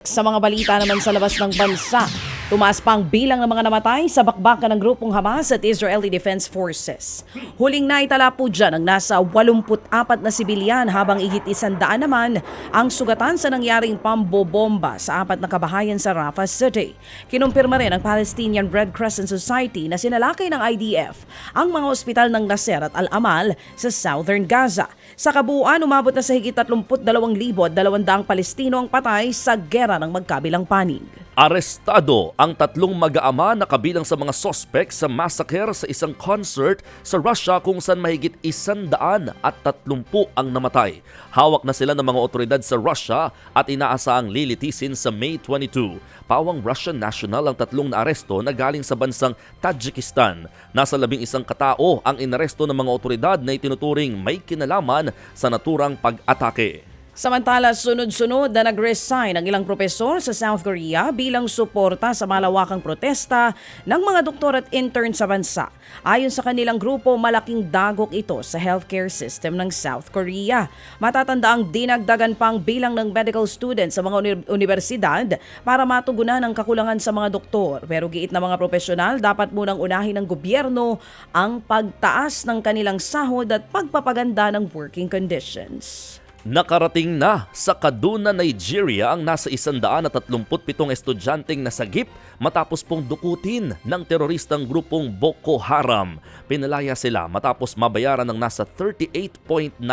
Sa mga balita naman sa labas ng bansa, tumaas pa ang bilang ng mga namatay sa bakbakan ng grupong Hamas at Israeli Defense Forces. Huling naitala po dyan ang nasa 84 na sibilyan habang ihit isandaan naman ang sugatan sa nangyaring pambobomba sa apat na kabahayan sa Rafah City. Kinumpirma rin ng Palestinian Red Crescent Society na sinalakay ng IDF ang mga ospital ng Nasser at Al-Amal sa southern Gaza. Sa kabuuan, umabot na sa higit 32,200 Palestino ang patay sa gera ng magkabilang panig. Arestado ang tatlong mag-aama na kabilang sa mga sospek sa massacre sa isang concert sa Russia kung saan mahigit isandaan at tatlumpu ang namatay. Hawak na sila ng mga otoridad sa Russia at inaasahang lilitisin sa May 22. Pawang Russian national ang tatlong naaresto na galing sa bansang Tajikistan. Nasa labing isang katao ang inaresto ng mga otoridad na itinuturing may kinalaman sa naturang pag-atake. Samantala, sunod-sunod na nag-resign ang ilang propesor sa South Korea bilang suporta sa malawakang protesta ng mga doktor at intern sa bansa. Ayon sa kanilang grupo, malaking dagok ito sa healthcare system ng South Korea. Matatanda ang dinagdagan pang bilang ng medical students sa mga uni- universidad para matugunan ang kakulangan sa mga doktor. Pero giit na mga profesional, dapat munang unahin ng gobyerno ang pagtaas ng kanilang sahod at pagpapaganda ng working conditions. Nakarating na sa Kaduna, Nigeria ang nasa 137 estudyanteng nasagip matapos pong dukutin ng teroristang grupong Boko Haram. Pinalaya sila matapos mabayaran ng nasa 38.19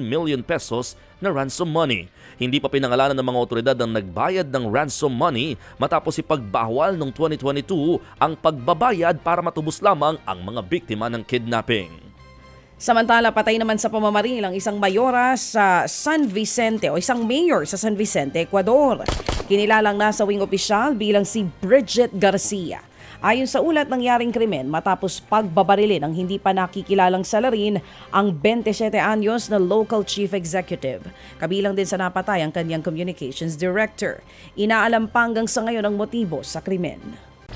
million pesos na ransom money. Hindi pa pinangalanan ng mga otoridad ang nagbayad ng ransom money matapos ipagbawal noong 2022 ang pagbabayad para matubos lamang ang mga biktima ng kidnapping. Samantala, patay naman sa pamamaril ang isang mayora sa San Vicente o isang mayor sa San Vicente, Ecuador. Kinilalang nasa wing opisyal bilang si Bridget Garcia. Ayon sa ulat nangyaring krimen matapos pagbabarilin ng hindi pa nakikilalang salarin ang 27 anyos na local chief executive. Kabilang din sa napatay ang kanyang communications director. Inaalam pa hanggang sa ngayon ang motibo sa krimen.